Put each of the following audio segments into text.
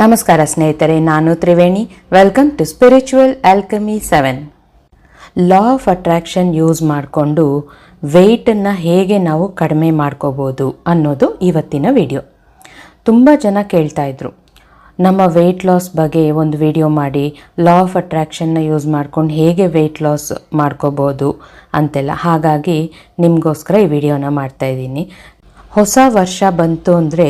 ನಮಸ್ಕಾರ ಸ್ನೇಹಿತರೆ, ನಾನು Triveni. Welcome to spiritual alchemy seven law of attraction use ಮಾಡಿಕೊಂಡು ವೆಯ್ಟನ್ನು ಹೇಗೆ ನಾವು ಕಡಿಮೆ ಮಾಡ್ಕೋಬೋದು ಅನ್ನೋದು ಇವತ್ತಿನ ವಿಡಿಯೋ ತುಂಬ ಜನ ಕೇಳ್ತಾ ಇದ್ರು. ನಮ್ಮ ವೆಯ್ಟ್ ಲಾಸ್ ಬಗ್ಗೆ ಒಂದು ವಿಡಿಯೋ ಮಾಡಿ ಲಾ ಆಫ್ ಅಟ್ರಾಕ್ಷನ್ನ ಯೂಸ್ ಮಾಡ್ಕೊಂಡು ಹೇಗೆ ವೆಯ್ಟ್ ಲಾಸ್ ಮಾಡ್ಕೋಬೋದು ಅಂತೆಲ್ಲ. ಹಾಗಾಗಿ ನಿಮಗೋಸ್ಕರ ಈ ವಿಡಿಯೋನ ಮಾಡ್ತಾಯಿದ್ದೀನಿ ಹೊಸ ವರ್ಷ ಬಂತು ಅಂದರೆ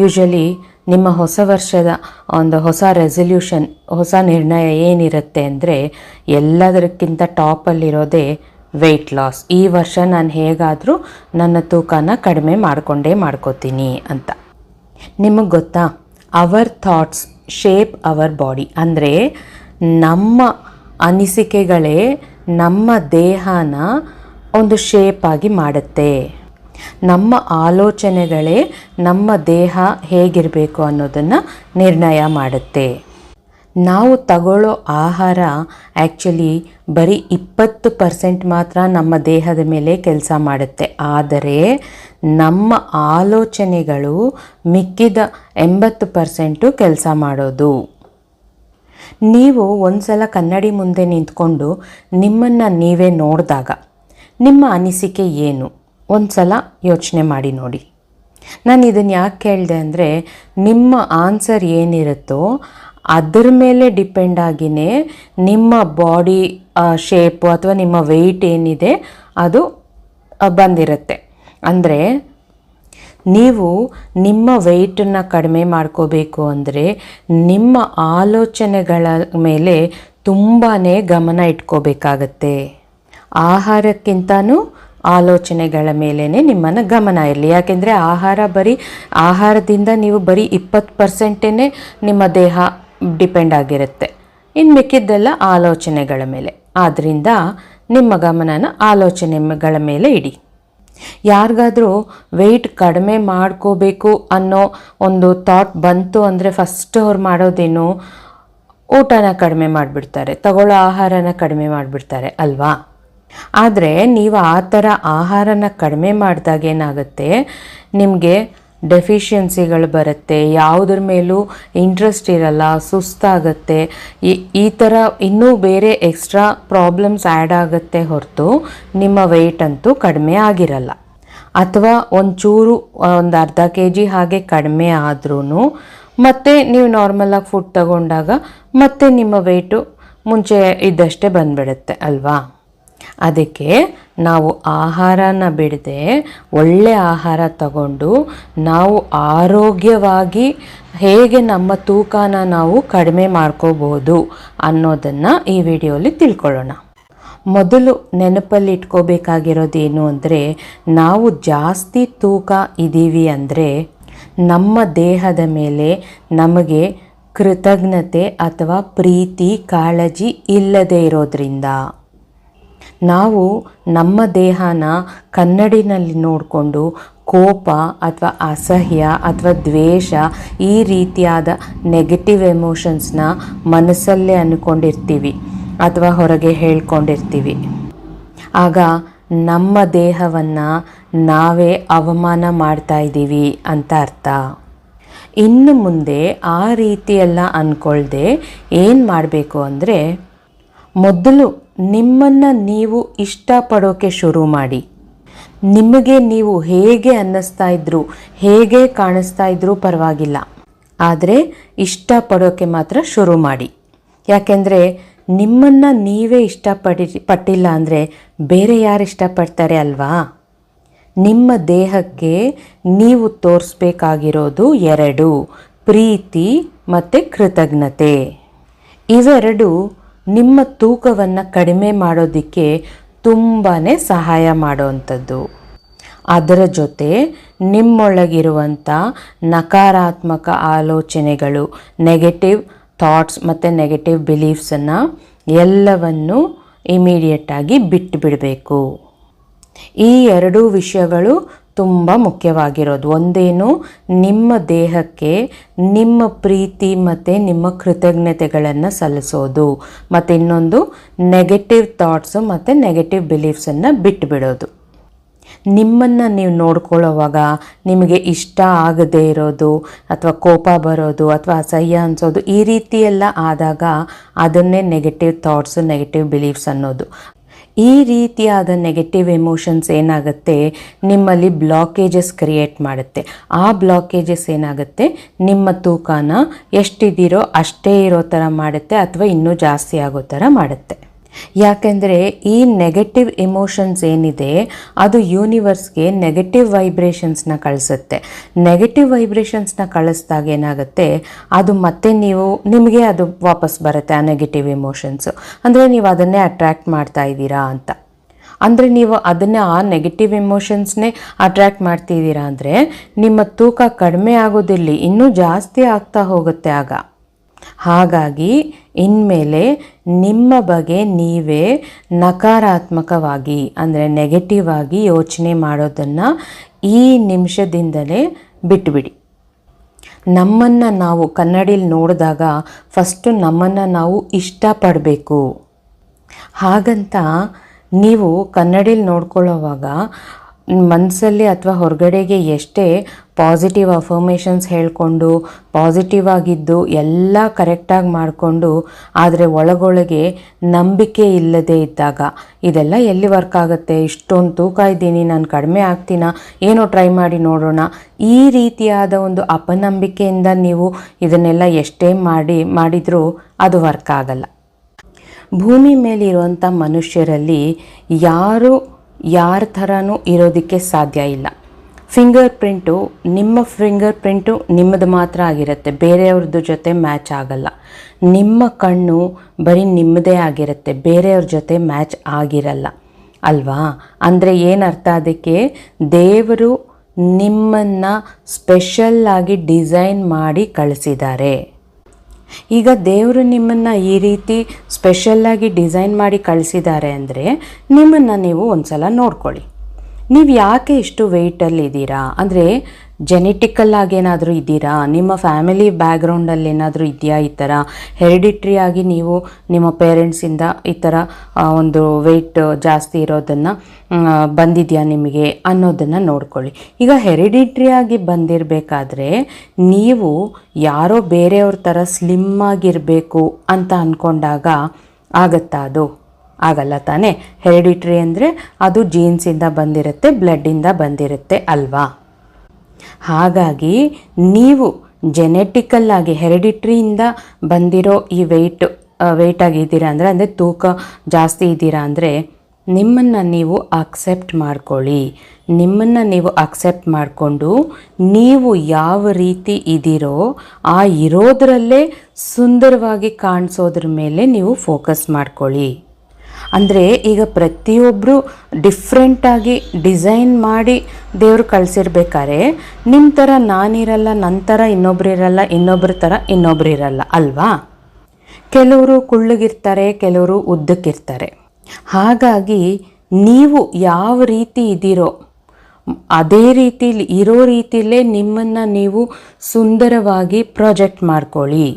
ಯೂಶಲಿ ನಿಮ್ಮ ಹೊಸ ವರ್ಷದ ಒಂದು ಹೊಸ ರೆಸಲ್ಯೂಷನ್ ಹೊಸ ನಿರ್ಣಯ ಏನಿರುತ್ತೆ ಅಂದರೆ ಎಲ್ಲದಕ್ಕಿಂತ ಟಾಪಲ್ಲಿರೋದೇ ವೆಯ್ಟ್ ಲಾಸ್ ಈ ವರ್ಷ ನಾನು ಹೇಗಾದರೂ ನನ್ನ ತೂಕನ ಕಡಿಮೆ ಮಾಡಿಕೊಂಡೇ ಮಾಡ್ಕೋತೀನಿ ಅಂತ. ನಿಮಗೆ ಗೊತ್ತಾ? Our thoughts shape our body ಅಂದರೆ ನಮ್ಮ ಅನಿಸಿಕೆಗಳೇ ನಮ್ಮ ದೇಹನ ಒಂದು ಶೇಪಾಗಿ ಮಾಡುತ್ತೆ. ನಮ್ಮ ಆಲೋಚನೆಗಳೇ ನಮ್ಮ ದೇಹ ಹೇಗಿರಬೇಕು ಅನ್ನೋದನ್ನು ನಿರ್ಣಯ ಮಾಡುತ್ತೆ. ನಾವು ತಗೊಳ್ಳೋ ಆಹಾರ ಆ್ಯಕ್ಚುಲಿ ಬರೀ ಇಪ್ಪತ್ತು ಪರ್ಸೆಂಟ್ ಮಾತ್ರ ನಮ್ಮ ದೇಹದ ಮೇಲೆ ಕೆಲಸ ಮಾಡುತ್ತೆ. ಆದರೆ ನಮ್ಮ ಆಲೋಚನೆಗಳು ಮಿಕ್ಕಿದ ಎಂಬತ್ತು ಪರ್ಸೆಂಟು ಕೆಲಸ ಮಾಡೋದು. ನೀವು ಒಂದ್ಸಲ ಕನ್ನಡಿ ಮುಂದೆ ನಿಂತ್ಕೊಂಡು ನಿಮ್ಮನ್ನು ನೀವೇ ನೋಡಿದಾಗ ನಿಮ್ಮ ಅನಿಸಿಕೆ ಏನು? ಒಂದು ಸಲ ಯೋಚನೆ ಮಾಡಿ ನೋಡಿ. ನಾನು ಇದನ್ನು ಯಾಕೆ ಕೇಳಿದೆ ಅಂದರೆ, ನಿಮ್ಮ ಆನ್ಸರ್ ಏನಿರುತ್ತೋ ಅದರ ಮೇಲೆ ಡಿಪೆಂಡ್ ಆಗಿನೇ ನಿಮ್ಮ ಬಾಡಿ ಶೇಪು ಅಥವಾ ನಿಮ್ಮ ವೆಯ್ಟ್ ಏನಿದೆ ಅದು ಬಂದಿರುತ್ತೆ. ಅಂದರೆ, ನೀವು ನಿಮ್ಮ ವೆಯ್ಟನ್ನು ಕಡಿಮೆ ಮಾಡ್ಕೋಬೇಕು ಅಂದರೆ ನಿಮ್ಮ ಆಲೋಚನೆಗಳ ಮೇಲೆ ತುಂಬಾ ಗಮನ ಇಟ್ಕೋಬೇಕಾಗತ್ತೆ. ಆಹಾರಕ್ಕಿಂತನೂ ಆಲೋಚನೆಗಳ ಮೇಲೇ ನಿಮ್ಮನ್ನು ಗಮನ ಇರಲಿ. ಯಾಕೆಂದರೆ ಆಹಾರ ಬರೀ ಆಹಾರದಿಂದ ನೀವು ಬರೀ ಇಪ್ಪತ್ತು ಪರ್ಸೆಂಟೇ ನಿಮ್ಮ ದೇಹ ಡಿಪೆಂಡ್ ಆಗಿರುತ್ತೆ. ಇನ್ನು ಮಿಕ್ಕಿದ್ದೆಲ್ಲ ಆಲೋಚನೆಗಳ ಮೇಲೆ. ಆದ್ದರಿಂದ ನಿಮ್ಮ ಗಮನನ ಆಲೋಚನೆಗಳ ಮೇಲೆ ಇಡಿ. ಯಾರಿಗಾದರೂ ವೆಯ್ಟ್ ಕಡಿಮೆ ಮಾಡ್ಕೋಬೇಕು ಅನ್ನೋ ಒಂದು ಥಾಟ್ ಬಂತು ಅಂದರೆ ಫಸ್ಟ್ ಅವ್ರು ಮಾಡೋದೇನು? ಊಟನ ಕಡಿಮೆ ಮಾಡಿಬಿಡ್ತಾರೆ. ತಗೊಳ್ಳೋ ಆಹಾರನ ಕಡಿಮೆ ಮಾಡಿಬಿಡ್ತಾರೆ, ಅಲ್ವಾ? ಆದರೆ ನೀವು ಆ ಥರ ಆಹಾರನ ಕಡಿಮೆ ಮಾಡಿದಾಗ ಏನಾಗುತ್ತೆ? ನಿಮಗೆ ಡೆಫಿಷಿಯನ್ಸಿಗಳು ಬರುತ್ತೆ, ಯಾವುದ್ರ ಮೇಲೂ ಇಂಟ್ರೆಸ್ಟ್ ಇರಲ್ಲ, ಸುಸ್ತಾಗುತ್ತೆ, ಈ ಥರ ಇನ್ನೂ ಬೇರೆ ಎಕ್ಸ್ಟ್ರಾ ಪ್ರಾಬ್ಲಮ್ಸ್ ಆ್ಯಡ್ ಆಗುತ್ತೆ ಹೊರತು ನಿಮ್ಮ ವೆಯ್ಟ್ ಅಂತೂ ಕಡಿಮೆ ಆಗಿರಲ್ಲ. ಅಥವಾ ಒಂಚೂರು, ಒಂದು ಅರ್ಧ ಕೆ ಜಿ ಹಾಗೆ ಕಡಿಮೆ ಆದ್ರೂ ಮತ್ತೆ ನೀವು ನಾರ್ಮಲಾಗಿ ಫುಡ್ ತಗೊಂಡಾಗ ಮತ್ತೆ ನಿಮ್ಮ ವೆಯ್ಟು ಮುಂಚೆ ಇದ್ದಷ್ಟೇ ಬಂದ್ಬಿಡುತ್ತೆ, ಅಲ್ವಾ? ಅದಕ್ಕೆ ನಾವು ಆಹಾರನ ಬಿಡದೆ ಒಳ್ಳೆ ಆಹಾರ ತಗೊಂಡು ನಾವು ಆರೋಗ್ಯವಾಗಿ ಹೇಗೆ ನಮ್ಮ ತೂಕನ ನಾವು ಕಡಿಮೆ ಮಾಡ್ಕೋಬೋದು ಅನ್ನೋದನ್ನು ಈ ವಿಡಿಯೋಲಿ ತಿಳ್ಕೊಳ್ಳೋಣ. ಮೊದಲು ನೆನಪಲ್ಲಿ ಇಟ್ಕೋಬೇಕಾಗಿರೋದೇನು ಅಂದರೆ ನಾವು ಜಾಸ್ತಿ ತೂಕ ಇದ್ದೀವಿ ಅಂದರೆ ನಮ್ಮ ದೇಹದ ಮೇಲೆ ನಮಗೆ ಕೃತಜ್ಞತೆ ಅಥವಾ ಪ್ರೀತಿ ಕಾಳಜಿ ಇಲ್ಲದೇ ಇರೋದ್ರಿಂದ. ನಾವು ನಮ್ಮ ದೇಹನ ಕನ್ನಡಿನಲ್ಲಿ ನೋಡಿಕೊಂಡು ಕೋಪ ಅಥವಾ ಅಸಹ್ಯ ಅಥವಾ ದ್ವೇಷ ಈ ರೀತಿಯಾದ ನೆಗೆಟಿವ್ ಎಮೋಷನ್ಸ್ನ ಮನಸ್ಸಲ್ಲೇ ಅಂದ್ಕೊಂಡಿರ್ತೀವಿ ಅಥವಾ ಹೊರಗೆ ಹೇಳ್ಕೊಂಡಿರ್ತೀವಿ. ಆಗ ನಮ್ಮ ದೇಹವನ್ನು ನಾವೇ ಅವಮಾನ ಮಾಡ್ತಾ ಇದ್ದೀವಿ ಅಂತ ಅರ್ಥ. ಇನ್ನು ಮುಂದೆ ಆ ರೀತಿಯೆಲ್ಲ ಅಂದ್ಕೊಳ್ದೆ ಏನು ಮಾಡಬೇಕು ಅಂದರೆ ಮೊದಲು ನಿಮ್ಮನ್ನು ನೀವು ಇಷ್ಟಪಡೋಕೆ ಶುರು ಮಾಡಿ. ನಿಮಗೆ ನೀವು ಹೇಗೆ ಅನ್ನಿಸ್ತಾ ಇದ್ರು, ಹೇಗೆ ಕಾಣಿಸ್ತಾ ಇದ್ರೂ ಪರವಾಗಿಲ್ಲ. ಆದರೆ ಇಷ್ಟಪಡೋಕೆ ಮಾತ್ರ ಶುರು ಮಾಡಿ. ಯಾಕೆಂದರೆ ನಿಮ್ಮನ್ನು ನೀವೇ ಇಷ್ಟಪಡಿ, ಪಟ್ಟಿಲ್ಲ ಅಂದರೆ ಬೇರೆ ಯಾರು ಇಷ್ಟಪಡ್ತಾರೆ ಅಲ್ವಾ? ನಿಮ್ಮ ದೇಹಕ್ಕೆ ನೀವು ತೋರಿಸ್ಬೇಕಾಗಿರೋದು ಎರಡು, ಪ್ರೀತಿ ಮತ್ತು ಕೃತಜ್ಞತೆ. ಇವೆರಡು ನಿಮ್ಮ ತೂಕವನ್ನು ಕಡಿಮೆ ಮಾಡೋದಕ್ಕೆ ತುಂಬಾ ಸಹಾಯ ಮಾಡೋವಂಥದ್ದು. ಅದರ ಜೊತೆ ನಿಮ್ಮೊಳಗಿರುವಂಥ ನಕಾರಾತ್ಮಕ ಆಲೋಚನೆಗಳು ನೆಗೆಟಿವ್ ಥಾಟ್ಸ್ ಮತ್ತು ನೆಗೆಟಿವ್ ಬಿಲೀಫ್ಸನ್ನು ಎಲ್ಲವನ್ನು ಇಮಿಡಿಯೇಟಾಗಿ ಬಿಟ್ಟು ಬಿಡಬೇಕು ಈ ಎರಡೂ ವಿಷಯಗಳು ತುಂಬ ಮುಖ್ಯವಾಗಿರೋದು. ಒಂದೇನು, ನಿಮ್ಮ ದೇಹಕ್ಕೆ ನಿಮ್ಮ ಪ್ರೀತಿ ಮತ್ತು ನಿಮ್ಮ ಕೃತಜ್ಞತೆಗಳನ್ನು ಸಲ್ಲಿಸೋದು. ಮತ್ತು ಇನ್ನೊಂದು ನೆಗೆಟಿವ್ ಥಾಟ್ಸು ಮತ್ತು ನೆಗೆಟಿವ್ ಬಿಲೀಫ್ಸನ್ನು ಬಿಟ್ಟುಬಿಡೋದು ನಿಮ್ಮನ್ನು ನೀವು ನೋಡ್ಕೊಳ್ಳೋವಾಗ ನಿಮಗೆ ಇಷ್ಟ ಆಗದೇ ಇರೋದು, ಅಥವಾ ಕೋಪ ಬರೋದು, ಅಥವಾ ಅಸಹ್ಯ ಅನಿಸೋದು, ಈ ರೀತಿಯೆಲ್ಲ ಆದಾಗ ಅದನ್ನೇ ನೆಗೆಟಿವ್ ಥಾಟ್ಸು ನೆಗೆಟಿವ್ ಬಿಲೀಫ್ಸ್ ಅನ್ನೋದು. ಈ ರೀತಿಯಾದ ನೆಗೆಟಿವ್ ಎಮೋಷನ್ಸ್ ಏನಾಗುತ್ತೆ? ನಿಮ್ಮಲ್ಲಿ ಬ್ಲಾಕೇಜಸ್ ಕ್ರಿಯೇಟ್ ಮಾಡುತ್ತೆ. ಆ ಬ್ಲಾಕೇಜಸ್ ಏನಾಗುತ್ತೆ? ನಿಮ್ಮ ತೂಕನ ಎಷ್ಟಿದ್ದೀರೋ ಅಷ್ಟೇ ಇರೋ ಥರ ಮಾಡುತ್ತೆ ಅಥವಾ ಇನ್ನೂ ಜಾಸ್ತಿ ಆಗೋ ಥರ ಮಾಡುತ್ತೆ. ಯಾಕೆಂದರೆ ಈ ನೆಗೆಟಿವ್ ಎಮೋಷನ್ಸ್ ಏನಿದೆ, ಅದು ಯೂನಿವರ್ಸ್ಗೆ ನೆಗೆಟಿವ್ ವೈಬ್ರೇಷನ್ಸ್ನ ಕಳಿಸುತ್ತೆ. ನೆಗೆಟಿವ್ ವೈಬ್ರೇಷನ್ಸ್ನ ಕಳಿಸ್ದಾಗ ಏನಾಗುತ್ತೆ, ಅದು ಮತ್ತೆ ನೀವು, ನಿಮಗೆ ಅದು ವಾಪಸ್ ಬರುತ್ತೆ ಆ ನೆಗೆಟಿವ್ ಇಮೋಷನ್ಸು ಅಂದರೆ ನೀವು ಅದನ್ನೇ ಅಟ್ರ್ಯಾಕ್ಟ್ ಮಾಡ್ತಾ ಇದ್ದೀರಾ ಅಂತ. ಅಂದರೆ ನೀವು ಅದನ್ನು ಆ ನೆಗೆಟಿವ್ ಎಮೋಷನ್ಸ್ನೇ ಅಟ್ರ್ಯಾಕ್ಟ್ ಮಾಡ್ತಿದ್ದೀರಾ ಅಂದರೆ, ನಿಮ್ಮ ತೂಕ ಕಡಿಮೆ ಆಗೋದಿಲ್ಲ ಇನ್ನೂ ಜಾಸ್ತಿ ಆಗ್ತಾ ಹೋಗುತ್ತೆ ಆಗ. ಹಾಗಾಗಿ, ಇನ್ಮೇಲೆ ನಿಮ್ಮ ಬಗ್ಗೆ ನೀವೇ ನಕಾರಾತ್ಮಕವಾಗಿ, ಅಂದರೆ ನೆಗೆಟಿವ್ ಆಗಿ ಯೋಚನೆ ಮಾಡೋದನ್ನು ಈ ನಿಮಿಷದಿಂದಲೇ ಬಿಟ್ಬಿಡಿ. ನಮ್ಮನ್ನು ನಾವು ಕನ್ನಡಿಲಿ ನೋಡಿದಾಗ ಫಸ್ಟು ನಮ್ಮನ್ನು ನಾವು ಇಷ್ಟಪಡಬೇಕು. ಹಾಗಂತ ನೀವು ಕನ್ನಡಿಲಿ ನೋಡ್ಕೊಳ್ಳೋವಾಗ ಮನಸ್ಸಲ್ಲಿ ಅಥವಾ ಹೊರಗಡೆಗೆ ಎಷ್ಟೇ ಪಾಸಿಟಿವ್ ಅಫರ್ಮೇಷನ್ಸ್ ಹೇಳಿಕೊಂಡು ಪಾಸಿಟಿವ್ ಆಗಿದ್ದು ಎಲ್ಲ ಕರೆಕ್ಟಾಗಿ ಮಾಡಿಕೊಂಡು, ಆದರೆ ಒಳಗೊಳಗೆ ನಂಬಿಕೆ ಇಲ್ಲದೆ ಇದ್ದಾಗ, ಇದೆಲ್ಲ ಎಲ್ಲಿ ವರ್ಕ್ ಆಗುತ್ತೆ? ಇಷ್ಟೊಂದು ತೂಕ ಇದ್ದೀನಿ, ನಾನು ಕಡಿಮೆ ಆಗ್ತೀನ? ಏನೋ ಟ್ರೈ ಮಾಡಿ ನೋಡೋಣ. ಈ ರೀತಿಯಾದ ಒಂದು ಅಪನಂಬಿಕೆಯಿಂದ ನೀವು ಇದನ್ನೆಲ್ಲ ಎಷ್ಟೇ ಮಾಡಿ, ಮಾಡಿದರೂ ಅದು ವರ್ಕ್ ಆಗಲ್ಲ. ಭೂಮಿ ಮೇಲಿರುವಂಥ ಮನುಷ್ಯರಲ್ಲಿ ಯಾರು ಯಾರ ಥರನೂ ಇರೋದಕ್ಕೆ ಸಾಧ್ಯ ಇಲ್ಲ. ಫಿಂಗರ್ ಪ್ರಿಂಟು ನಿಮ್ಮ ಫಿಂಗರ್ ಪ್ರಿಂಟು ನಿಮ್ಮದು ಮಾತ್ರ ಆಗಿರುತ್ತೆ ಬೇರೆಯವ್ರದ್ದು ಜೊತೆ ಮ್ಯಾಚ್ ಆಗಲ್ಲ. ನಿಮ್ಮ ಕಣ್ಣು ಬರೀ ನಿಮ್ಮದೇ ಆಗಿರುತ್ತೆ, ಬೇರೆಯವ್ರ ಜೊತೆ ಮ್ಯಾಚ್ ಆಗಿರಲ್ಲ. ಅಲ್ವಾ? ಅಂದರೆ ಏನರ್ಥ ಅದಕ್ಕೆ? ದೇವರು ನಿಮ್ಮನ್ನು ಸ್ಪೆಷಲ್ಲಾಗಿ ಡಿಸೈನ್ ಮಾಡಿ ಕಳಿಸಿದ್ದಾರೆ. ಈಗ ದೇವರು ನಿಮ್ಮನ್ನು ಈ ರೀತಿ ಸ್ಪೆಷಲ್ಲಾಗಿ ಡಿಸೈನ್ ಮಾಡಿ ಕಳಿಸಿದ್ದಾರೆ ಅಂದರೆ ನಿಮ್ಮನ್ನು ನೀವು ಒಂದ್ಸಲ ನೋಡ್ಕೊಳ್ಳಿ. ನೀವು ಯಾಕೆ ಇಷ್ಟು ವೆಯ್ಟಲ್ಲಿ ಇದ್ದೀರಾ? ಅಂದರೆ ಜೆನೆಟಿಕಲ್ಲಾಗಿ ಏನಾದರೂ ಇದ್ದೀರಾ? ನಿಮ್ಮ ಫ್ಯಾಮಿಲಿ ಬ್ಯಾಕ್ಗ್ರೌಂಡಲ್ಲಿ ಏನಾದರೂ ಇದೆಯಾ ಈ ಥರ ಹೆರಿಡಿಟ್ರಿಯಾಗಿ ನೀವು ನಿಮ್ಮ ಪೇರೆಂಟ್ಸಿಂದ ಈ ಥರ ಒಂದು ವೆಯ್ಟ್ ಜಾಸ್ತಿ ಇರೋದನ್ನು ಬಂದಿದೆಯಾ ನಿಮಗೆ ಅನ್ನೋದನ್ನು ನೋಡ್ಕೊಳ್ಳಿ. ಈಗ ಹೆರಿಡಿಟ್ರಿಯಾಗಿ ಬಂದಿರಬೇಕಾದ್ರೆ ನೀವು ಯಾರೋ ಬೇರೆಯವ್ರ ಥರ ಸ್ಲಿಮ್ಮಾಗಿರಬೇಕು ಅಂತ ಅಂದ್ಕೊಂಡಾಗ ಆಗತ್ತಾ ಅದು? ಆಗಲ್ಲ ತಾನೇ? ಹೆರಿಡಿಟ್ರಿ ಅಂದರೆ ಅದು ಜೀನ್ಸಿಂದ ಬಂದಿರುತ್ತೆ ಬ್ಲಡ್ಡಿಂದ ಬಂದಿರುತ್ತೆ ಅಲ್ವಾ? ಹಾಗಾಗಿ ನೀವು ಜೆನೆಟಿಕಲ್ ಆಗಿ ಹೆರಿಡಿಟ್ರಿಯಿಂದ ಬಂದಿರೋ ಈ ವೆಯ್ಟ್ ವೆಯ್ಟ್ ಆಗಿದ್ದೀರಾ ಅಂದರೆ ಅಂದರೆ ತೂಕ ಜಾಸ್ತಿ ಇದ್ದೀರಾ ಅಂದರೆ ನಿಮ್ಮನ್ನು ನೀವು ಅಕ್ಸೆಪ್ಟ್ ಮಾಡ್ಕೊಳ್ಳಿ. ನಿಮ್ಮನ್ನು ನೀವು ಅಕ್ಸೆಪ್ಟ್ ಮಾಡಿಕೊಂಡು ನೀವು ಯಾವ ರೀತಿ ಇದ್ದೀರೋ ಆ ಇರೋದರಲ್ಲೇ ಸುಂದರವಾಗಿ ಕಾಣಿಸೋದ್ರ ಮೇಲೆ ನೀವು ಫೋಕಸ್ ಮಾಡ್ಕೊಳ್ಳಿ. ಅಂದರೆ ಈಗ ಪ್ರತಿಯೊಬ್ಬರು ಡಿಫ್ರೆಂಟಾಗಿ ಡಿಸೈನ್ ಮಾಡಿ ದೇವ್ರು ಕಳಿಸಿರ್ಬೇಕಾದ್ರೆ ನಿಮ್ಮ ಥರ ನಾನಿರಲ್ಲ ನನ್ನ ಥರ ಇನ್ನೊಬ್ರು ಇರಲ್ಲ, ಇನ್ನೊಬ್ರ ಥರ ಇನ್ನೊಬ್ರು ಇರಲ್ಲ, ಅಲ್ವಾ? ಕೆಲವರು ಕುಳ್ಳಗಿರ್ತಾರೆ, ಕೆಲವರು ಉದ್ದಕ್ಕಿರ್ತಾರೆ. ಹಾಗಾಗಿ ನೀವು ಯಾವ ರೀತಿ ಇದ್ದೀರೋ, ಅದೇ ರೀತಿಲಿ, ಇರೋ ರೀತಿಲೇ ನಿಮ್ಮನ್ನು ನೀವು ಸುಂದರವಾಗಿ ಪ್ರಾಜೆಕ್ಟ್ ಮಾಡ್ಕೊಳ್ಳಿ.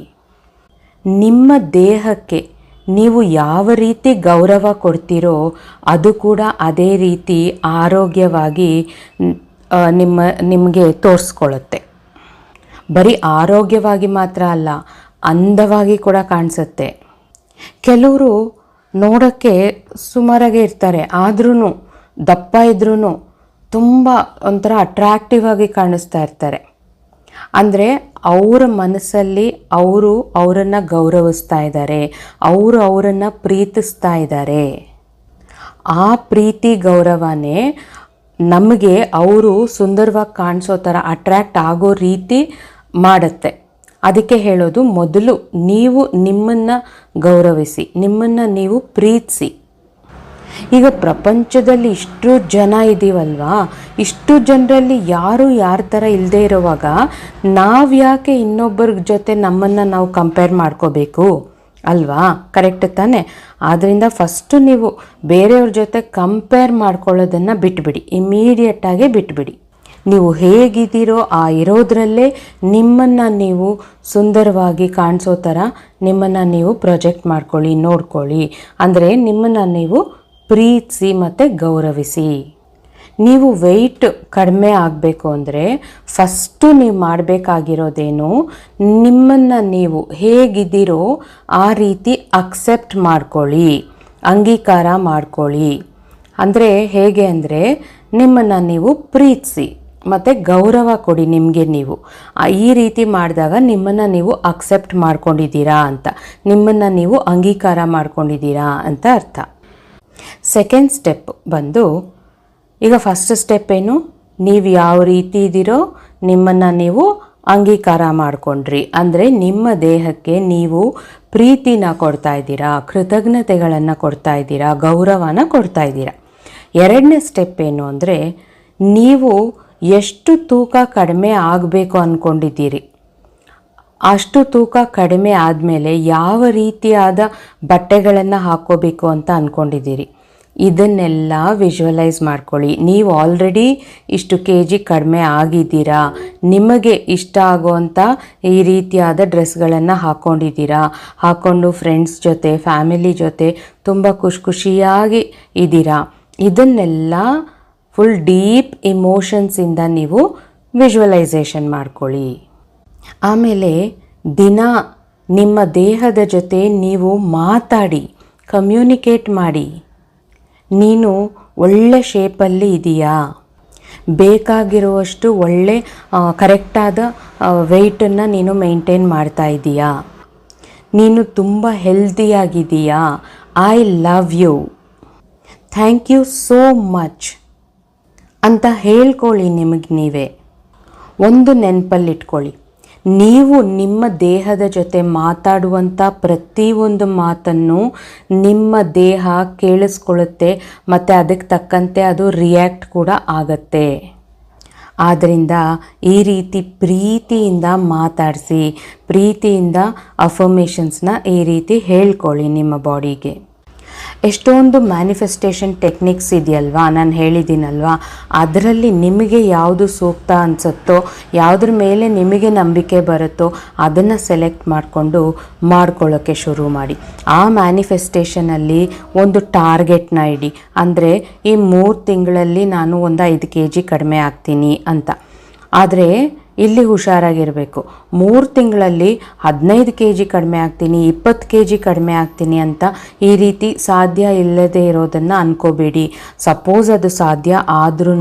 ನಿಮ್ಮ ದೇಹಕ್ಕೆ ನೀವು ಯಾವ ರೀತಿ ಗೌರವ ಕೊಡ್ತೀರೋ ಅದು ಕೂಡ ಅದೇ ರೀತಿ ಆರೋಗ್ಯವಾಗಿ ನಿಮ್ಮ, ನಿಮಗೆ ತೋರಿಸ್ಕೊಳ್ಳುತ್ತೆ. ಬರೀ ಆರೋಗ್ಯವಾಗಿ ಮಾತ್ರ ಅಲ್ಲ, ಅಂದವಾಗಿ ಕೂಡ ಕಾಣಿಸುತ್ತೆ. ಕೆಲವರು ನೋಡೋಕ್ಕೆ ಸುಮಾರಾಗೆ ಇರ್ತಾರೆ ಆದ್ರೂ ದಪ್ಪ ಇದ್ರೂ ತುಂಬ ಒಂಥರ ಅಟ್ರಾಕ್ಟಿವ್ ಆಗಿ ಕಾಣಿಸ್ತಾ ಇರ್ತಾರೆ. ಅಂದರೆ ಅವರ ಮನಸ್ಸಲ್ಲಿ ಅವರು ಅವರನ್ನು ಗೌರವಿಸ್ತಾ ಇದ್ದಾರೆ, ಅವರು ಅವರನ್ನು ಪ್ರೀತಿಸ್ತಾ ಇದ್ದಾರೆ. ಆ ಪ್ರೀತಿ ಗೌರವನೇ ನಮಗೆ ಅವರು ಸುಂದರವಾಗಿ ಕಾಣಿಸೋ ಥರ ಅಟ್ರ್ಯಾಕ್ಟ್ ಆಗೋ ರೀತಿ ಮಾಡುತ್ತೆ. ಅದಕ್ಕೆ ಹೇಳೋದು ಮೊದಲು ನೀವು ನಿಮ್ಮನ್ನು ಗೌರವಿಸಿ, ನಿಮ್ಮನ್ನು ನೀವು ಪ್ರೀತಿಸಿ. ಈಗ ಪ್ರಪಂಚದಲ್ಲಿ ಇಷ್ಟು ಜನ ಇದ್ದೀವಲ್ವಾ ಇಷ್ಟು ಜನರಲ್ಲಿ ಯಾರು ಯಾರ ಥರ ಇಲ್ಲದೆ ಇರುವಾಗ ನಾವು ಯಾಕೆ ಇನ್ನೊಬ್ಬರ ಜೊತೆ ನಮ್ಮನ್ನು ನಾವು ಕಂಪೇರ್ ಮಾಡ್ಕೋಬೇಕು? ಅಲ್ವಾ? ಕರೆಕ್ಟ್ ತಾನೆ? ಆದ್ದರಿಂದ ಫಸ್ಟು ನೀವು ಬೇರೆಯವ್ರ ಜೊತೆ ಕಂಪೇರ್ ಮಾಡ್ಕೊಳ್ಳೋದನ್ನು ಬಿಟ್ಬಿಡಿ. ಇಮಿಡಿಯೇಟಾಗಿ ಬಿಟ್ಬಿಡಿ. ನೀವು ಹೇಗಿದ್ದೀರೋ ಆ ಇರೋದ್ರಲ್ಲೇ ನಿಮ್ಮನ್ನು ನೀವು ಸುಂದರವಾಗಿ ಕಾಣಿಸೋ ಥರ ನಿಮ್ಮನ್ನು ನೀವು ಪ್ರೊಜೆಕ್ಟ್ ಮಾಡ್ಕೊಳ್ಳಿ, ನೋಡ್ಕೊಳ್ಳಿ. ಅಂದರೆ ನಿಮ್ಮನ್ನು ನೀವು ಪ್ರೀತಿಸಿ ಮತ್ತು ಗೌರವಿಸಿ. ನೀವು ವೆಯ್ಟ್ ಕಡಿಮೆ ಆಗಬೇಕು ಅಂದರೆ ಫಸ್ಟು ನೀವು ಮಾಡಬೇಕಾಗಿರೋದೇನು, ನಿಮ್ಮನ್ನು ನೀವು ಹೇಗಿದ್ದೀರೋ ಆ ರೀತಿ ಅಕ್ಸೆಪ್ಟ್ ಮಾಡ್ಕೊಳ್ಳಿ, ಅಂಗೀಕಾರ ಮಾಡ್ಕೊಳ್ಳಿ. ಅಂದರೆ ಹೇಗೆ ಅಂದರೆ ನಿಮ್ಮನ್ನು ನೀವು ಪ್ರೀತಿಸಿ ಮತ್ತು ಗೌರವ ಕೊಡಿ ನಿಮಗೆ ನೀವು. ಈ ರೀತಿ ಮಾಡಿದಾಗ ನಿಮ್ಮನ್ನು ನೀವು ಅಕ್ಸೆಪ್ಟ್ ಮಾಡ್ಕೊಂಡಿದ್ದೀರಾ ಅಂತ, ನಿಮ್ಮನ್ನು ನೀವು ಅಂಗೀಕಾರ ಮಾಡ್ಕೊಂಡಿದ್ದೀರಾ ಅಂತ ಅರ್ಥ. ಸೆಕೆಂಡ್ ಸ್ಟೆಪ್ ಬಂದು, ಈಗ ಫಸ್ಟ್ ಸ್ಟೆಪ್ ಏನು? ನೀವು ಯಾವ ರೀತಿ ಇದ್ದೀರೋ ನಿಮ್ಮನ್ನು ನೀವು ಅಂಗೀಕಾರ ಮಾಡಿಕೊಂಡ್ರಿ. ಅಂದರೆ ನಿಮ್ಮ ದೇಹಕ್ಕೆ ನೀವು ಪ್ರೀತಿನ ಕೊಡ್ತಾ ಇದ್ದೀರಾ, ಕೃತಜ್ಞತೆಗಳನ್ನು ಕೊಡ್ತಾ ಇದ್ದೀರಾ, ಗೌರವನ ಕೊಡ್ತಾ ಇದ್ದೀರಾ. ಎರಡನೇ ಸ್ಟೆಪ್ ಏನು ಅಂದರೆ, ನೀವು ಎಷ್ಟು ತೂಕ ಕಡಿಮೆ ಆಗಬೇಕು ಅಂದ್ಕೊಂಡಿದ್ದೀರಿ ಅಷ್ಟು ತೂಕ ಕಡಿಮೆ ಆದಮೇಲೆ ಯಾವ ರೀತಿಯಾದ ಬಟ್ಟೆಗಳನ್ನು ಹಾಕೋಬೇಕು ಅಂತ ಅಂದ್ಕೊಂಡಿದ್ದೀರಿ ಇದನ್ನೆಲ್ಲ ವಿಜುವಲೈಸ್ ಮಾಡ್ಕೊಳ್ಳಿ. ನೀವು ಆಲ್ರೆಡಿ ಇಷ್ಟು ಕೆ ಜಿ ಕಡಿಮೆ ಆಗಿದ್ದೀರಾ? ನಿಮಗೆ ಇಷ್ಟ ಆಗುವಂಥ ಈ ರೀತಿಯಾದ ಡ್ರೆಸ್ಗಳನ್ನು ಹಾಕ್ಕೊಂಡಿದ್ದೀರಾ ಹಾಕ್ಕೊಂಡು ಫ್ರೆಂಡ್ಸ್ ಜೊತೆ ಫ್ಯಾಮಿಲಿ ಜೊತೆ ತುಂಬ ಖುಷಿ ಖುಷಿಯಾಗಿ ಇದ್ದೀರಾ? ಇದನ್ನೆಲ್ಲ ಫುಲ್ ಡೀಪ್ ಇಮೋಷನ್ಸಿಂದ ನೀವು ವಿಜುವಲೈಸೇಷನ್ ಮಾಡ್ಕೊಳ್ಳಿ. ಆಮೇಲೆ ದಿನ ನಿಮ್ಮ ದೇಹದ ಜೊತೆ ನೀವು ಮಾತಾಡಿ ಕಮ್ಯುನಿಕೇಟ್ ಮಾಡಿ. ನೀನು ಒಳ್ಳೆ ಶೇಪಲ್ಲಿ ಇದೆಯಾ? ಬೇಕಾಗಿರುವಷ್ಟು ಒಳ್ಳೆ ಕರೆಕ್ಟಾದ ವೆಯ್ಟನ್ನು ನೀನು ಮೇಂಟೈನ್ ಮಾಡ್ತಾ ಇದೀಯಾ? ನೀನು ತುಂಬ ಹೆಲ್ದಿಯಾಗಿದೆಯಾ I love you thank you so much ಅಂತ ಹೇಳ್ಕೊಳ್ಳಿ ನಿಮಗೆ ನೀವೇ. ಒಂದು ನೆನಪಲ್ಲಿಟ್ಕೊಳ್ಳಿ. ನೀವು ನಿಮ್ಮ ದೇಹದ ಜೊತೆ ಮಾತಾಡುವಂಥ ಪ್ರತಿಯೊಂದು ಮಾತನ್ನು ನಿಮ್ಮ ದೇಹ ಕೇಳಿಸ್ಕೊಳ್ಳುತ್ತೆ, ಮತ್ತು ಅದಕ್ಕೆ ತಕ್ಕಂತೆ ಅದು ರಿಯಾಕ್ಟ್ ಕೂಡ ಆಗತ್ತೆ. ಆದ್ದರಿಂದ ಈ ರೀತಿ ಪ್ರೀತಿಯಿಂದ ಮಾತಾಡಿಸಿ, ಪ್ರೀತಿಯಿಂದ ಅಫರ್ಮೇಷನ್ಸ್ನ ಈ ರೀತಿ ಹೇಳ್ಕೊಳ್ಳಿ ನಿಮ್ಮ ಬಾಡಿಗೆ ಎಷ್ಟೊಂದು ಮ್ಯಾನಿಫೆಸ್ಟೇಷನ್ ಟೆಕ್ನಿಕ್ಸ್ ಇದೆಯಲ್ವಾ? ನಾನು ಹೇಳಿದ್ದೀನಲ್ವಾ? ಅದರಲ್ಲಿ ನಿಮಗೆ ಯಾವುದು ಸೂಕ್ತ ಅನಿಸುತ್ತೋ, ಯಾವುದ್ರ ಮೇಲೆ ನಿಮಗೆ ನಂಬಿಕೆ ಬರುತ್ತೋ ಅದನ್ನು ಸೆಲೆಕ್ಟ್ ಮಾಡಿಕೊಂಡು ಮಾಡ್ಕೊಳ್ಳೋಕ್ಕೆ ಶುರು ಮಾಡಿ. ಆ ಮ್ಯಾನಿಫೆಸ್ಟೇಷನಲ್ಲಿ ಒಂದು ಟಾರ್ಗೆಟ್ನ ಇಡಿ. ಅಂದರೆ ಈ ಮೂರು ತಿಂಗಳಲ್ಲಿ ನಾನು ಒಂದು ಐದು ಕೆ ಜಿ ಕಡಿಮೆ ಆಗ್ತೀನಿ ಅಂತ. ಆದರೆ ಇಲ್ಲಿ ಹುಷಾರಾಗಿರಬೇಕು. ಮೂರು ತಿಂಗಳಲ್ಲಿ ಹದಿನೈದು ಕೆ ಜಿ ಕಡಿಮೆ ಆಗ್ತೀನಿ, ಇಪ್ಪತ್ತು ಕೆ ಜಿ ಕಡಿಮೆ ಆಗ್ತೀನಿ ಅಂತ ಈ ರೀತಿ ಸಾಧ್ಯ ಇಲ್ಲದೆ ಇರೋದನ್ನು ಅನ್ಕೋಬೇಡಿ. ಸಪೋಸ್ ಅದು ಸಾಧ್ಯ ಆದ್ರೂ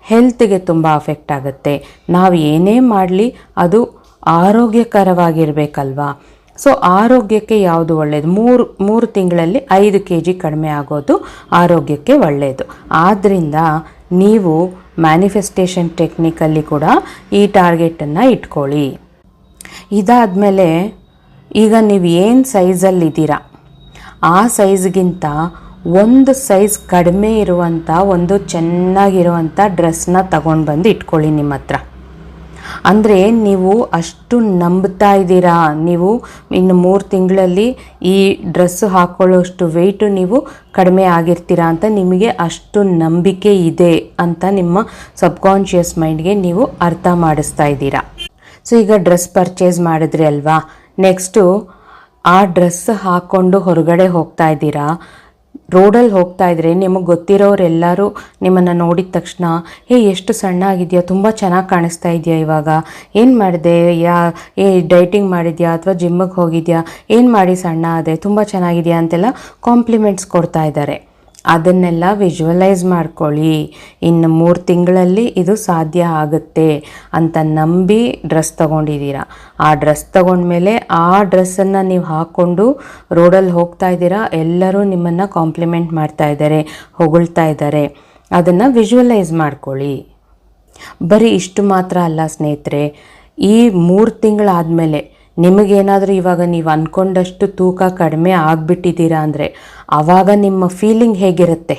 ಹೆಲ್ತ್ಗೆ ತುಂಬ ಅಫೆಕ್ಟ್ ಆಗುತ್ತೆ. ನಾವು ಏನೇ ಮಾಡಲಿ ಅದು ಆರೋಗ್ಯಕರವಾಗಿರಬೇಕಲ್ವಾ? ಸೊ, ಆರೋಗ್ಯಕ್ಕೆ ಯಾವುದು ಒಳ್ಳೆಯದು ಮೂರು ಮೂರು ತಿಂಗಳಲ್ಲಿ ಐದು ಕೆ ಜಿ ಕಡಿಮೆ ಆಗೋದು ಆರೋಗ್ಯಕ್ಕೆ ಒಳ್ಳೆಯದು ಆದ್ದರಿಂದ ನೀವು ಮ್ಯಾನಿಫೆಸ್ಟೇಷನ್ ಟೆಕ್ನಿಕಲ್ಲಿ ಕೂಡ ಈ ಟಾರ್ಗೆಟನ್ನು ಇಟ್ಕೊಳ್ಳಿ. ಇದಾದಮೇಲೆ ಈಗ ನೀವು ಏನು ಸೈಜಲ್ಲಿದ್ದೀರಾ ಆ ಸೈಜ್ಗಿಂತ ಒಂದು ಸೈಜ್ ಕಡಿಮೆ ಇರುವಂಥ ಒಂದು ಚೆನ್ನಾಗಿರುವಂಥ ಡ್ರೆಸ್ನ ತಗೊಂಡು ಬಂದು ಇಟ್ಕೊಳ್ಳಿ ನಿಮ್ಮ ಹತ್ರ ಅಂದರೆ ನೀವು ಅಷ್ಟು ನಂಬ್ತಾ ಇದ್ದೀರಾ? ನೀವು ಇನ್ನು ಮೂರು ತಿಂಗಳಲ್ಲಿ ಈ ಡ್ರೆಸ್ ಹಾಕ್ಕೊಳ್ಳೋಷ್ಟು ವೆಯ್ಟು ನೀವು ಕಡಿಮೆ ಆಗಿರ್ತೀರಾ ಅಂತ ನಿಮಗೆ ಅಷ್ಟು ನಂಬಿಕೆ ಇದೆ ಅಂತ ನಿಮ್ಮ ಸಬ್ಕಾನ್ಷಿಯಸ್ ಮೈಂಡ್ಗೆ ನೀವು ಅರ್ಥ ಮಾಡಿಸ್ತಾ ಇದ್ದೀರಾ? ಸೊ, ಈಗ ಡ್ರೆಸ್ ಪರ್ಚೇಸ್ ಮಾಡಿದ್ರಿ ಅಲ್ವಾ? ನೆಕ್ಸ್ಟು ಆ ಡ್ರೆಸ್ ಹಾಕ್ಕೊಂಡು ಹೊರಗಡೆ ಹೋಗ್ತಾ ಇದ್ದೀರಾ? ರೋಡಲ್ಲಿ ಹೋಗ್ತಾ ಇದ್ರೆ, ನಿಮಗೆ ಗೊತ್ತಿರೋರೆಲ್ಲರೂ ನಿಮ್ಮನ್ನು ನೋಡಿದ ತಕ್ಷಣ, ಹೇ, ಎಷ್ಟು ಸಣ್ಣ ಆಗಿದೆಯಾ ತುಂಬ ಚೆನ್ನಾಗಿ ಕಾಣಿಸ್ತಾ ಇದೆಯಾ ಇವಾಗ? ಏನು ಮಾಡಿದೆ? ಯಾ, ಏ, ಡೈಟಿಂಗ್ ಮಾಡಿದ್ಯಾ ಅಥವಾ ಜಿಮ್ಮಿಗೆ ಹೋಗಿದ್ಯಾ? ಏನು ಮಾಡಿ ಸಣ್ಣ ಅದೇ ತುಂಬ ಚೆನ್ನಾಗಿದೆಯಾ? ಅಂತೆಲ್ಲ ಕಾಂಪ್ಲಿಮೆಂಟ್ಸ್ ಕೊಡ್ತಾ ಇದ್ದಾರೆ. ಅದನ್ನೆಲ್ಲ ವಿಜುವಲೈಸ್ ಮಾಡ್ಕೊಳ್ಳಿ. ಇನ್ನು ಮೂರು ತಿಂಗಳಲ್ಲಿ ಇದು ಸಾಧ್ಯ ಆಗುತ್ತೆ ಅಂತ ನಂಬಿ ಡ್ರೆಸ್ ತೊಗೊಂಡಿದ್ದೀರಾ. ಆ ಡ್ರೆಸ್ ತೊಗೊಂಡ್ಮೇಲೆ ಆ ಡ್ರೆಸ್ಸನ್ನು ನೀವು ಹಾಕ್ಕೊಂಡು ರೋಡಲ್ಲಿ ಹೋಗ್ತಾ ಇದ್ದೀರಾ. ಎಲ್ಲರೂ ನಿಮ್ಮನ್ನು ಕಾಂಪ್ಲಿಮೆಂಟ್ ಮಾಡ್ತಾ ಇದ್ದಾರೆ, ಹೊಗಳ್ತಾ ಇದ್ದಾರೆ. ಅದನ್ನು ವಿಜುವಲೈಸ್ ಮಾಡ್ಕೊಳ್ಳಿ. ಬರೀ ಇಷ್ಟು ಮಾತ್ರ ಅಲ್ಲ ಸ್ನೇಹಿತರೆ, ಈ ಮೂರು ತಿಂಗಳಾದಮೇಲೆ ನಿಮಗೇನಾದರೂ ಇವಾಗ ನೀವು ಅಂದ್ಕೊಂಡಷ್ಟು ತೂಕ ಕಡಿಮೆ ಆಗಿಬಿಟ್ಟಿದ್ದೀರಾ ಅಂದರೆ ಆವಾಗ ನಿಮ್ಮ ಫೀಲಿಂಗ್ ಹೇಗಿರುತ್ತೆ?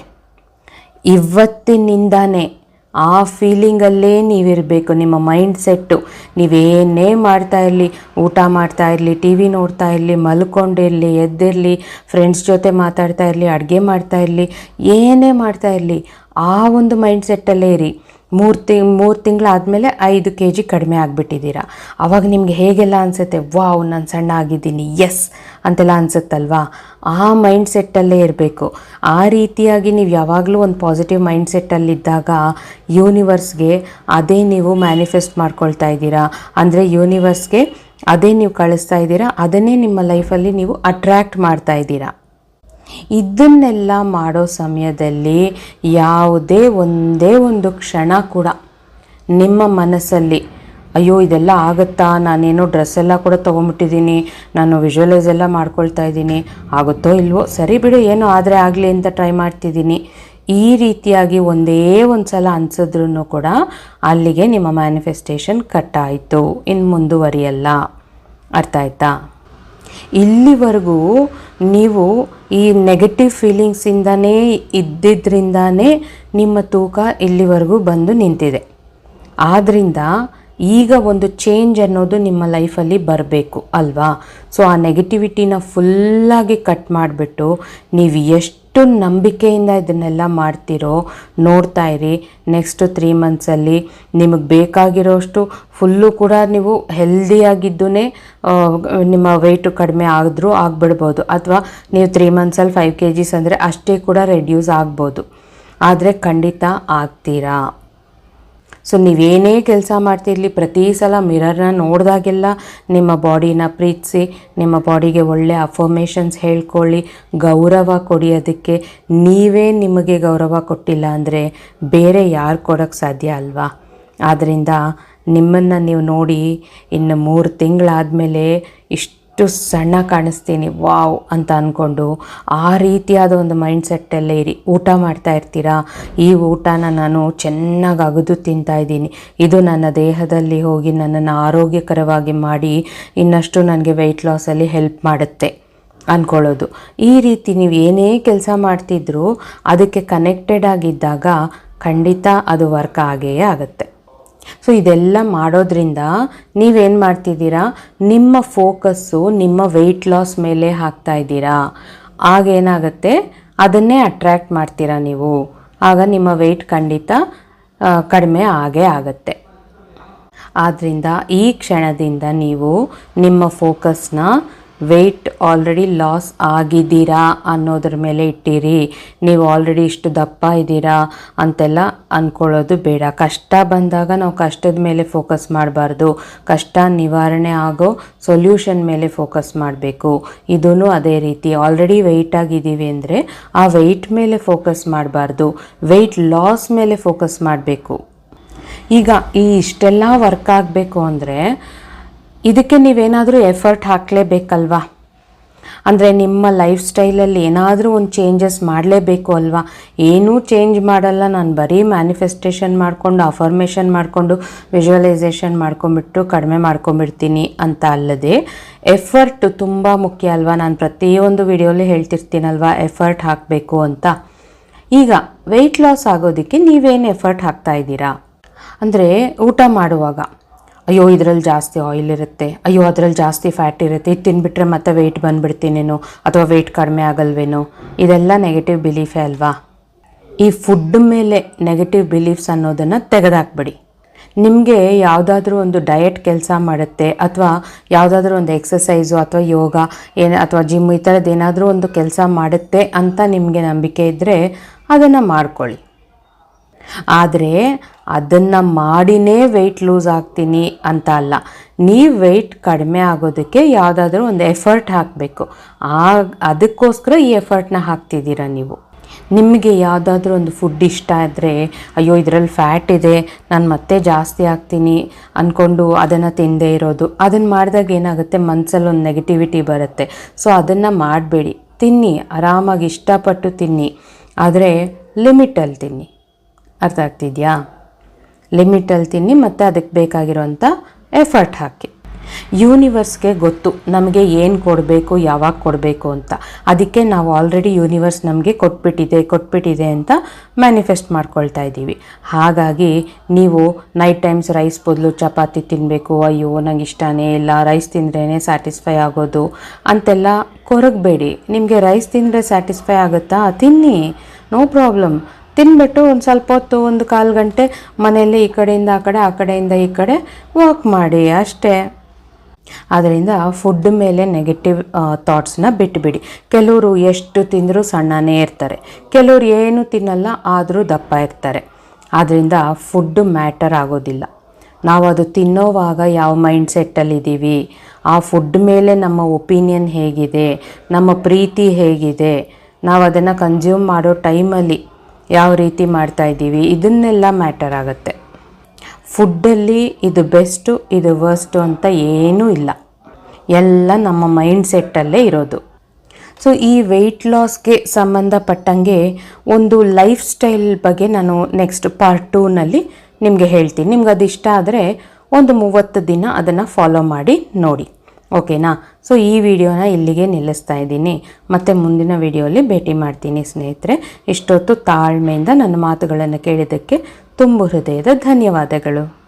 ಇವತ್ತಿನಿಂದಾನೇ ಆ ಫೀಲಿಂಗಲ್ಲೇ ನೀವಿರಬೇಕು, ನಿಮ್ಮ ಮೈಂಡ್ ಸೆಟ್ಟು ನೀವೇನೇ ಮಾಡ್ತಾ ಇರಲಿ, ಊಟ ಮಾಡ್ತಾ ಇರಲಿ ಟಿ ವಿ ನೋಡ್ತಾ ಇರಲಿ ಮಲ್ಕೊಂಡಿರಲಿ ಎದ್ದಿರಲಿ ಫ್ರೆಂಡ್ಸ್ ಜೊತೆ ಮಾತಾಡ್ತಾ ಇರಲಿ, ಅಡುಗೆ ಮಾಡ್ತಾ ಇರಲಿ, ಏನೇ ಮಾಡ್ತಾ ಇರಲಿ, ಆ ಒಂದು ಮೈಂಡ್ ಸೆಟ್ಟಲ್ಲೇ ಇರಿ. ಮೂರು ತಿಂಗ್ ಮೂರು ತಿಂಗಳಾದಮೇಲೆ ಐದು ಕೆ ಜಿ ಕಡಿಮೆ ಆಗಿಬಿಟ್ಟಿದ್ದೀರಾ. ಆವಾಗ ನಿಮಗೆ ಹೇಗೆಲ್ಲ ಅನಿಸುತ್ತೆ, ವಾವ್, ನಾನು ಸಣ್ಣ ಆಗಿದ್ದೀನಿ ಎಸ್ ಅಂತೆಲ್ಲ ಅನಿಸುತ್ತಲ್ವಾ? ಆ ಮೈಂಡ್ ಸೆಟ್ಟಲ್ಲೇ ಇರಬೇಕು. ಆ ರೀತಿಯಾಗಿ ನೀವು ಯಾವಾಗಲೂ ಒಂದು ಪಾಸಿಟಿವ್ ಮೈಂಡ್ ಸೆಟ್ಟಲ್ಲಿದ್ದಾಗ ಯೂನಿವರ್ಸ್ಗೆ ಅದೇ ನೀವು ಮ್ಯಾನಿಫೆಸ್ಟ್ ಮಾಡ್ಕೊಳ್ತಾ ಇದ್ದೀರಾ. ಅಂದರೆ ಯೂನಿವರ್ಸ್ಗೆ ಅದೇ ನೀವು ಕಳಿಸ್ತಾ ಇದ್ದೀರಾ, ಅದನ್ನೇ ನಿಮ್ಮ ಲೈಫಲ್ಲಿ ನೀವು ಅಟ್ರ್ಯಾಕ್ಟ್ ಮಾಡ್ತಾ ಇದ್ದೀರಾ. ಇದನ್ನೆಲ್ಲ ಮಾಡೋ ಸಮಯದಲ್ಲಿ ಯಾವುದೇ ಒಂದೇ ಒಂದು ಕ್ಷಣ ಕೂಡ ನಿಮ್ಮ ಮನಸ್ಸಲ್ಲಿ, ಅಯ್ಯೋ, ಇದೆಲ್ಲ ಆಗುತ್ತಾ? ನಾನೇನೋ ಡ್ರೆಸ್ ಎಲ್ಲ ಕೂಡ ತೊಗೊಂಬಿಟ್ಟಿದ್ದೀನಿ, ನಾನು ವಿಜುವಲೈಸ್ ಎಲ್ಲ ಮಾಡ್ಕೊಳ್ತಾ ಇದ್ದೀನಿ, ಆಗುತ್ತೋ ಇಲ್ವೋ? ಸರಿ ಬಿಡು, ಏನೋ ಆದರೆ ಆಗಲಿ ಅಂತ ಟ್ರೈ ಮಾಡ್ತಿದ್ದೀನಿ. ಈ ರೀತಿಯಾಗಿ ಒಂದೇ ಒಂದು ಸಲ ಅನ್ಸಿದ್ರೂ ಕೂಡ ಅಲ್ಲಿಗೆ ನಿಮ್ಮ ಮ್ಯಾನಿಫೆಸ್ಟೇಷನ್ ಕಟ್ ಆಯಿತು ಇನ್ನು ಮುಂದುವರಿಯಲ್ಲ. ಅರ್ಥ ಆಯ್ತಾ? ಇಲ್ಲಿವರೆಗೂ ನೀವು ಈ ನೆಗೆಟಿವ್ ಫೀಲಿಂಗ್ಸಿಂದನೇ ಇದ್ದಿದ್ದರಿಂದಾನೇ ನಿಮ್ಮ ತೂಕ ಇಲ್ಲಿವರೆಗೂ ಬಂದು ನಿಂತಿದೆ. ಆದ್ದರಿಂದ ಈಗ ಒಂದು ಚೇಂಜ್ ಅನ್ನೋದು ನಿಮ್ಮ ಲೈಫಲ್ಲಿ ಬರಬೇಕು, ಅಲ್ವಾ? ಸೊ ಆ ನೆಗೆಟಿವಿಟಿನ ಫುಲ್ಲಾಗಿ ಕಟ್ ಮಾಡಿಬಿಟ್ಟು ನೀವು ಎಷ್ಟು ನಂಬಿಕೆಯಿಂದ ಇದನ್ನೆಲ್ಲ ಮಾಡ್ತೀರೋ ನೋಡ್ತಾ ಇರಿ. ನೆಕ್ಸ್ಟ್ ತ್ರೀ ಮಂತ್ಸಲ್ಲಿ ನಿಮಗೆ ಬೇಕಾಗಿರೋಷ್ಟು ಫುಲ್ಲು ಕೂಡ ನೀವು ಹೆಲ್ದಿಯಾಗಿದ್ದೂ ನಿಮ್ಮ ವೆಯ್ಟು ಕಡಿಮೆ ಆದರೂ ಆಗಿಬಿಡ್ಬೋದು. ಅಥವಾ ನೀವು ತ್ರೀ ಮಂತ್ಸಲ್ಲಿ ಫೈವ್ ಕೆ ಜಿಸ್ ಅಂದರೆ ಅಷ್ಟೇ ಕೂಡ ರೆಡ್ಯೂಸ್ ಆಗ್ಬೋದು. ಆದರೆ ಖಂಡಿತ ಆಗ್ತೀರಾ? ಸೊ ನೀವೇನೇ ಕೆಲಸ ಮಾಡ್ತಿರಲಿ, ಪ್ರತಿ ಸಲ ಮಿರರ್ನ ನೋಡಿದಾಗೆಲ್ಲ ನಿಮ್ಮ ಬಾಡಿನ ಪ್ರೀತಿಸಿ, ನಿಮ್ಮ ಬಾಡಿಗೆ ಒಳ್ಳೆ ಅಫರ್ಮೇಷನ್ಸ್ ಹೇಳ್ಕೊಳ್ಳಿ, ಗೌರವ ಕೊಡಿ ಅದಕ್ಕೆ. ನೀವೇ ನಿಮಗೆ ಗೌರವ ಕೊಟ್ಟಿಲ್ಲ ಅಂದರೆ ಬೇರೆ ಯಾರು ಕೊಡೋಕ್ಕೆ ಸಾಧ್ಯ ಅಲ್ವಾ? ಆದ್ದರಿಂದ ನಿಮ್ಮನ್ನು ನೀವು ನೋಡಿ ಇನ್ನು ಮೂರು ತಿಂಗಳಾದಮೇಲೆ ಇಷ್ಟು ಸಣ್ಣ ಕಾಣಿಸ್ತೀನಿ, ವಾವ್ ಅಂತ ಅಂದ್ಕೊಂಡು ಆ ರೀತಿಯಾದ ಒಂದು ಮೈಂಡ್ ಸೆಟ್ಟಲ್ಲೇ ಇರಿ. ಊಟ ಮಾಡ್ತಾ ಇರ್ತೀರಾ? ಈ ಊಟನ ನಾನು ಚೆನ್ನಾಗಿ ಅಗದು ತಿಂತಾ ಇದ್ದೀನಿ. ಇದು ನನ್ನ ದೇಹದಲ್ಲಿ ಹೋಗಿ ನನ್ನನ್ನು ಆರೋಗ್ಯಕರವಾಗಿ ಮಾಡಿ ಇನ್ನಷ್ಟು ನನಗೆ ವೆಯ್ಟ್ ಲಾಸಲ್ಲಿ ಹೆಲ್ಪ್ ಮಾಡುತ್ತೆ ಅಂದ್ಕೊಳ್ಳೋದು ಈ ರೀತಿ ನೀವು ಏನೇ ಕೆಲಸ ಮಾಡ್ತಿದ್ರೂ ಅದಕ್ಕೆ ಕನೆಕ್ಟೆಡ್ ಆಗಿದ್ದಾಗ ಖಂಡಿತ ಅದು ವರ್ಕ್ ಆಗೇ ಆಗುತ್ತೆ. ಸೊ ಇದೆಲ್ಲ ಮಾಡೋದ್ರಿಂದ ನೀವೇನು ಮಾಡ್ತಿದ್ದೀರಾ? ನಿಮ್ಮ ಫೋಕಸ್ಸು ನಿಮ್ಮ ವೆಯ್ಟ್ ಲಾಸ್ ಮೇಲೆ ಹಾಕ್ತಾ ಇದ್ದೀರಾ. ಆಗೇನಾಗುತ್ತೆ ಅದನ್ನೇ ಅಟ್ರ್ಯಾಕ್ಟ್ ಮಾಡ್ತೀರಾ ನೀವು. ಆಗ ನಿಮ್ಮ ವೆಯ್ಟ್ ಖಂಡಿತ ಕಡಿಮೆ ಆಗೇ ಆಗತ್ತೆ. ಆದ್ದರಿಂದ ಈ ಕ್ಷಣದಿಂದ ನೀವು ನಿಮ್ಮ ಫೋಕಸ್ನ ವೆಯ್ಟ್ ಆಲ್ರೆಡಿ ಲಾಸ್ ಆಗಿದ್ದೀರಾ ಅನ್ನೋದ್ರ ಮೇಲೆ ಇಟ್ಟಿರಿ. ನೀವು ಆಲ್ರೆಡಿ ಇಷ್ಟು ದಪ್ಪ ಇದ್ದೀರಾ ಅಂತೆಲ್ಲ ಅಂದ್ಕೊಳ್ಳೋದು ಬೇಡ. ಕಷ್ಟ ಬಂದಾಗ ನಾವು ಕಷ್ಟದ ಮೇಲೆ ಫೋಕಸ್ ಮಾಡಬಾರ್ದು. ಕಷ್ಟ ನಿವಾರಣೆ ಆಗೋ ಸೊಲ್ಯೂಷನ್ ಮೇಲೆ ಫೋಕಸ್ ಮಾಡಬೇಕು. ಇದೂ ಅದೇ ರೀತಿ. ಆಲ್ರೆಡಿ ವೆಯ್ಟ್ ಆಗಿದ್ದೀವಿ ಅಂದರೆ ಆ ವೆಯ್ಟ್ ಮೇಲೆ ಫೋಕಸ್ ಮಾಡಬಾರ್ದು. ವೆಯ್ಟ್ ಲಾಸ್ ಮೇಲೆ ಫೋಕಸ್ ಮಾಡಬೇಕು. ಈಗ ಈ ಇಷ್ಟೆಲ್ಲ ವರ್ಕ್ ಆಗಬೇಕು ಅಂದರೆ ಇದಕ್ಕೆ ನೀವೇನಾದರೂ ಎಫರ್ಟ್ ಹಾಕಲೇಬೇಕಲ್ವಾ? ಅಂದರೆ ನಿಮ್ಮ ಲೈಫ್ ಸ್ಟೈಲಲ್ಲಿ ಏನಾದರೂ ಒಂದು ಚೇಂಜಸ್ ಮಾಡಲೇಬೇಕು ಅಲ್ವಾ? ಏನೂ ಚೇಂಜ್ ಮಾಡಲ್ಲ. ನಾನು ಬರೀ ಮ್ಯಾನಿಫೆಸ್ಟೇಷನ್ ಮಾಡಿಕೊಂಡು ಅಫರ್ಮೇಷನ್ ಮಾಡಿಕೊಂಡು ವಿಜುವಲೈಸೇಷನ್ ಮಾಡ್ಕೊಂಬಿಟ್ಟು ಕಡಿಮೆ ಮಾಡ್ಕೊಂಬಿಡ್ತೀನಿ ಅಂತ ಅಲ್ಲದೆ ಎಫರ್ಟ್ ತುಂಬ ಮುಖ್ಯ ಅಲ್ವಾ? ನಾನು ಪ್ರತಿಯೊಂದು ವಿಡಿಯೋಲಿ ಹೇಳ್ತಿರ್ತೀನಲ್ವಾ ಎಫರ್ಟ್ ಹಾಕಬೇಕು ಅಂತ. ಈಗ ವೆಯ್ಟ್ ಲಾಸ್ ಆಗೋದಕ್ಕೆ ನೀವೇನು ಎಫರ್ಟ್ ಹಾಕ್ತಾ ಇದ್ದೀರಾ? ಅಂದರೆ ಊಟ ಮಾಡುವಾಗ. ಅಯ್ಯೋ, ಇದರಲ್ಲಿ ಜಾಸ್ತಿ ಆಯಿಲ್ ಇರುತ್ತೆ. ಅಯ್ಯೋ, ಅದರಲ್ಲಿ ಜಾಸ್ತಿ ಫ್ಯಾಟ್ ಇರುತ್ತೆ. ಇದು ತಿನ್ಬಿಟ್ರೆ ಮತ್ತೆ ವೆಯ್ಟ್ ಬಂದುಬಿಡ್ತೀನೇನೋ ಅಥವಾ ವೆಯ್ಟ್ ಕಡಿಮೆ ಆಗಲ್ವೇನೋ? ಇದೆಲ್ಲ ನೆಗೆಟಿವ್ ಬಿಲೀಫೇ ಅಲ್ವಾ? ಈ ಫುಡ್ ಮೇಲೆ ನೆಗೆಟಿವ್ ಬಿಲೀಫ್ಸ್ ಅನ್ನೋದನ್ನು ತೆಗೆದಾಕ್ಬಿಡಿ. ನಿಮಗೆ ಯಾವುದಾದ್ರೂ ಒಂದು ಡಯಟ್ ಕೆಲಸ ಮಾಡುತ್ತೆ ಅಥವಾ ಯಾವುದಾದ್ರೂ ಒಂದು ಎಕ್ಸಸೈಸು ಅಥವಾ ಯೋಗ, ಏನು ಅಥವಾ ಜಿಮ್ ಈ ಥರದ್ದು ಏನಾದರೂ ಒಂದು ಕೆಲಸ ಮಾಡುತ್ತೆ ಅಂತ ನಿಮಗೆ ನಂಬಿಕೆ ಇದ್ದರೆ ಅದನ್ನು ಮಾಡ್ಕೊಳ್ಳಿ. ಆದರೆ ಅದನ್ನು ಮಾಡಿನೇ ವೆಯ್ಟ್ ಲೂಸ್ ಆಗ್ತೀನಿ ಅಂತ ಅಲ್ಲ. ನೀವು ವೆಯ್ಟ್ ಕಡಿಮೆ ಆಗೋದಕ್ಕೆ ಯಾವುದಾದ್ರೂ ಒಂದು ಎಫರ್ಟ್ ಹಾಕಬೇಕು. ಆ ಅದಕ್ಕೋಸ್ಕರ ಈ ಎಫರ್ಟ್ನ ಹಾಕ್ತಿದ್ದೀರಾ ನೀವು? ನಿಮಗೆ ಯಾವುದಾದ್ರೂ ಒಂದು ಫುಡ್ ಇಷ್ಟ ಆದರೆ, ಅಯ್ಯೋ, ಇದರಲ್ಲಿ ಫ್ಯಾಟ್ ಇದೆ, ನಾನು ಮತ್ತೆ ಜಾಸ್ತಿ ಆಗ್ತೀನಿ ಅಂದ್ಕೊಂಡು ಅದನ್ನು ತಿಂದೇ ಇರೋದು. ಅದನ್ನು ಮಾಡಿದಾಗ ಏನಾಗುತ್ತೆ? ಮನಸ್ಸಲ್ಲಿ ಒಂದು ನೆಗೆಟಿವಿಟಿ ಬರುತ್ತೆ. ಸೊ ಅದನ್ನು ಮಾಡಬೇಡಿ. ತಿನ್ನಿ, ಆರಾಮಾಗಿ ಇಷ್ಟಪಟ್ಟು ತಿನ್ನಿ. ಆದರೆ ಲಿಮಿಟಲ್ಲಿ ತಿನ್ನಿ. ಅರ್ಥ ಆಗ್ತಿದೆಯಾ? ಲಿಮಿಟಲ್ಲಿ ತಿನ್ನಿ ಮತ್ತು ಅದಕ್ಕೆ ಬೇಕಾಗಿರೋಂಥ ಎಫರ್ಟ್ ಹಾಕಿ. ಯೂನಿವರ್ಸ್ಗೆ ಗೊತ್ತು ನಮಗೆ ಏನು ಕೊಡಬೇಕು, ಯಾವಾಗ ಕೊಡಬೇಕು ಅಂತ. ಅದಕ್ಕೆ ನಾವು ಆಲ್ರೆಡಿ ಯೂನಿವರ್ಸ್ ನಮಗೆ ಕೊಟ್ಬಿಟ್ಟಿದೆ ಕೊಟ್ಬಿಟ್ಟಿದೆ ಅಂತ ಮ್ಯಾನಿಫೆಸ್ಟ್ ಮಾಡ್ಕೊಳ್ತಾ ಇದ್ದೀವಿ. ಹಾಗಾಗಿ ನೀವು ನೈಟ್ ಟೈಮ್ಸ್ ರೈಸ್ ಬದಲು ಚಪಾತಿ ತಿನ್ನಬೇಕು ಅಯ್ಯೋ ನಂಗೆ ಇಷ್ಟನೇ ಇಲ್ಲ ರೈಸ್ ತಿಂದ್ರೇ ಸ್ಯಾಟಿಸ್ಫೈ ಆಗೋದು ಅಂತೆಲ್ಲ ಕೊರಗಬೇಡಿ. ನಿಮಗೆ ರೈಸ್ ತಿಂದರೆ ಸ್ಯಾಟಿಸ್ಫೈ ಆಗುತ್ತಾ? ತಿನ್ನಿ ನೋ ಪ್ರಾಬ್ಲಮ್ ತಿಂದ್ಬಿಟ್ಟು ಒಂದು ಸ್ವಲ್ಪ ಹೊತ್ತು, ಒಂದು ಕಾಲು ಗಂಟೆ ಮನೆಯಲ್ಲಿ ಈ ಕಡೆಯಿಂದ, ಆ ಕಡೆ, ಆ ಕಡೆಯಿಂದ, ಈ ಕಡೆ ವಾಕ್ ಮಾಡಿ ಅಷ್ಟೇ. ಅದರಿಂದ ಫುಡ್ ಮೇಲೆ ನೆಗೆಟಿವ್ ಥಾಟ್ಸ್ನ ಬಿಟ್ಟುಬಿಡಿ ಕೆಲವರು ಎಷ್ಟು ತಿಂದರೂ ಸಣ್ಣನೇ ಇರ್ತಾರೆ. ಕೆಲವರು ಏನು ತಿನ್ನಲ್ಲ, ಆದರೂ ದಪ್ಪ ಇರ್ತಾರೆ. ಆದ್ದರಿಂದ ಫುಡ್ ಮ್ಯಾಟರ್ ಆಗೋದಿಲ್ಲ. ನಾವು ಅದು ತಿನ್ನೋವಾಗ ಯಾವ ಮೈಂಡ್ ಸೆಟ್ಟಲ್ಲಿದ್ದೀವಿ ಆ ಫುಡ್ ಮೇಲೆ ನಮ್ಮ ಒಪಿನಿಯನ್ ಹೇಗಿದೆ? ನಮ್ಮ ಪ್ರೀತಿ ಹೇಗಿದೆ? ನಾವು ಅದನ್ನು ಕನ್ಸ್ಯೂಮ್ ಮಾಡೋ ಟೈಮಲ್ಲಿ ಯಾವ ರೀತಿ ಮಾಡ್ತಾ ಇದ್ದೀವಿ, ಇದನ್ನೆಲ್ಲ ಮ್ಯಾಟರ್ ಆಗುತ್ತೆ. ಫುಡ್ಡಲ್ಲಿ ಇದು ಬೆಸ್ಟು, ಇದು ವರ್ಸ್ಟು ಅಂತ ಏನೂ ಇಲ್ಲ. ಎಲ್ಲ ನಮ್ಮ ಮೈಂಡ್ ಸೆಟ್ಟಲ್ಲೇ ಇರೋದು. ಸೊ, ಈ ವೆಯ್ಟ್ ಲಾಸ್ಗೆ ಸಂಬಂಧಪಟ್ಟಂಗೆ ಒಂದು ಲೈಫ್ ಸ್ಟೈಲ್ ಬಗ್ಗೆ ನಾನು ನೆಕ್ಸ್ಟ್ ಪಾರ್ಟ್ ಟೂನಲ್ಲಿ ನಿಮಗೆ ಹೇಳ್ತೀನಿ. ನಿಮ್ಗೆ ಅದು ಇಷ್ಟ ಆದರೆ ಒಂದು ಮೂವತ್ತು ದಿನ ಅದನ್ನು ಫಾಲೋ ಮಾಡಿ ನೋಡಿ. ಓಕೆನಾ? ಸೊ ಈ ವಿಡಿಯೋನ ಇಲ್ಲಿಗೆ ನಿಲ್ಲಿಸ್ತಾ ಇದ್ದೀನಿ. ಮತ್ತು ಮುಂದಿನ ವಿಡಿಯೋಲಿ ಭೇಟಿ ಮಾಡ್ತೀನಿ ಸ್ನೇಹಿತರೆ. ಇಷ್ಟೊತ್ತು ತಾಳ್ಮೆಯಿಂದ ನನ್ನ ಮಾತುಗಳನ್ನು ಕೇಳಿದ್ದಕ್ಕೆ ತುಂಬ ಹೃದಯದ ಧನ್ಯವಾದಗಳು.